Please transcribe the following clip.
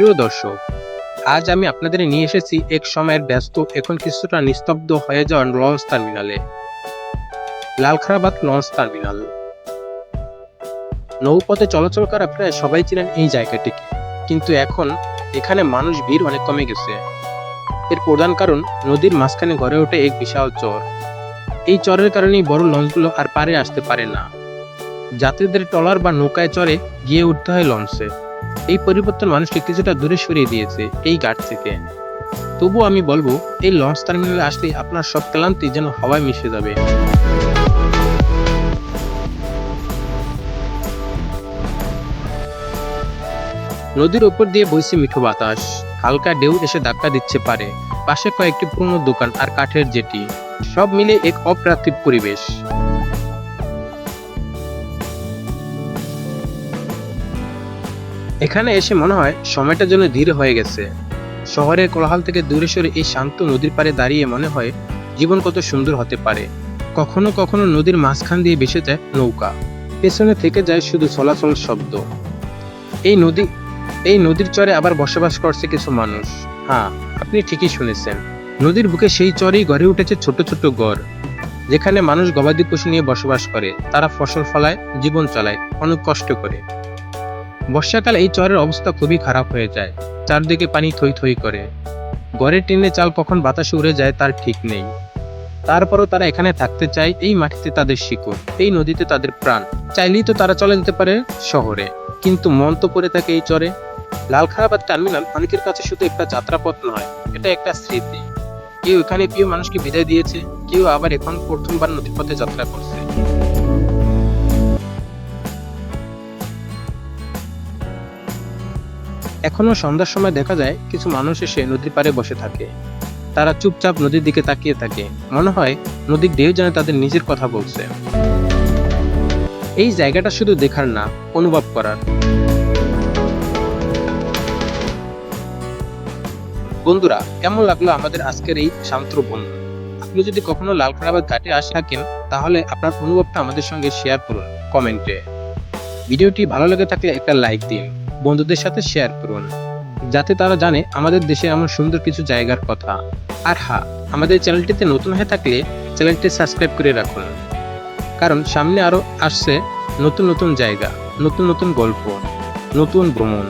প্রিয় দর্শক, আজ আমি আপনাদের নিয়ে এসেছি এক সময়ের ব্যস্ত, এখন কিছুটা নিস্তব্ধ হয়ে যাওয়া লঞ্চ টার্মিনালে। Lalkharabad launch terminal. নৌপথে চলাচল করা প্রায় সবাই ছিলেন এই জায়গাটিকে কিন্তু এখন এখানে মানুষ ভিড় অনেক কমে গেছে। এর প্রধান কারণ, নদীর মাঝখানে গড়ে ওঠে এক বিশাল চর। এই চরের কারণেই বড় লঞ্চগুলো আর পারে আসতে পারে না। যাত্রীদের ট্রলার বা নৌকায় চড়ে গিয়ে উঠতে হয় লঞ্চে। এই পরিবর্তন মানুষকে কিছুটা দূরে সরিয়ে দিয়েছে এই ঘাট থেকে। তবুও আমি বলব, এই লঞ্চ টার্মিনালে আসলে আপনার সব ক্লান্তি যেন হাওয়ায় মিশে যাবে। নদীর ওপর দিয়ে বইছে মিঠো বাতাস। হালকা ঢেউ এসে ধাক্কা দিচ্ছে পারে। পাশে কয়েকটি পুরনো দোকান আর কাঠের জেটি। সব মিলে এক অপ্রাকৃত পরিবেশ। এখানে এসে মনে হয় সময়টা যেন ধীরে হয়ে গেছে। শহরের কোলাহল থেকে দূরে সরে এই শান্ত নদীর পাড়ে দাঁড়িয়ে মনে হয় জীবন কত সুন্দর হতে পারে। কখনো কখনো নদীর মাঝখান দিয়ে ভেসে যায় নৌকা। পেছনে থেকে যায় শুধু চলাচল শব্দ। এই নদী, এই নদীর চরে আবার বসবাস করছে কিছু মানুষ। হ্যাঁ আপনি ঠিকই শুনেছেন। নদীর বুকে সেই চরেই গড়ে উঠেছে ছোট ছোট গড়, যেখানে মানুষ গবাদি পশু নিয়ে বসবাস করে। তারা ফসল ফলায়, জীবন চালায়, অনেক কষ্ট করে। বর্ষাকালে এই চরের অবস্থা খুবই খারাপ হয়ে যায়। চারদিকে পানি থই থই করে। গড়ের টিনে চাল কখন বাতাসে উড়ে যায় তার ঠিক নেই। তারপরও তারা এখানে থাকতে চায় এই মাটিতে তাদের শিকড়, এই নদীতে তাদের প্রাণ। চাইলেই তো তারা চলে যেতে পারে শহরে। কিন্তু মন তো পড়ে থাকে এই চরে। লালখারাবাদ টার্মিনাল অনেকের কাছে শুধু একটা যাত্রাপথ নয়, এটা একটা স্মৃতি। কেউ এখানে প্রিয় মানুষকে বিদায় দিয়েছে, কেউ আবার এখন প্রথমবার নদীর পথে যাত্রা করছে। এখনও সন্ধ্যার সময় দেখা যায় কিছু মানুষ এসে নদীর পাড়ে বসে থাকে। তারা চুপচাপ নদীর দিকে তাকিয়ে থাকে। মনে হয় নদীর ঢেউ যেন তাদের নিজের কথা বলছে। এই জায়গাটা শুধু দেখার না, অনুভব করার। বন্ধুরা, কেমন লাগল আমাদের আজকের এই শান্ত ভ্রমণ আপনি যদি কখনো লালখারাবাদ ঘাটে আসে থাকেন, তাহলে আপনার অনুভবটা আমাদের সঙ্গে শেয়ার করুন কমেন্টে। ভিডিওটি ভালো লেগে থাকলে একটা লাইক দিন। বন্ধুদের সাথে শেয়ার করুন, যাতে তারা জানে আমাদের দেশে এমন সুন্দর কিছু জায়গার কথা। আর হ্যাঁ আমাদের চ্যানেলটিতে নতুন হয়ে থাকলে চ্যানেলটি সাবস্ক্রাইব করে রাখুন, কারণ সামনে আরও আসছে নতুন নতুন জায়গা, নতুন নতুন গল্প, নতুন ভ্রমণ।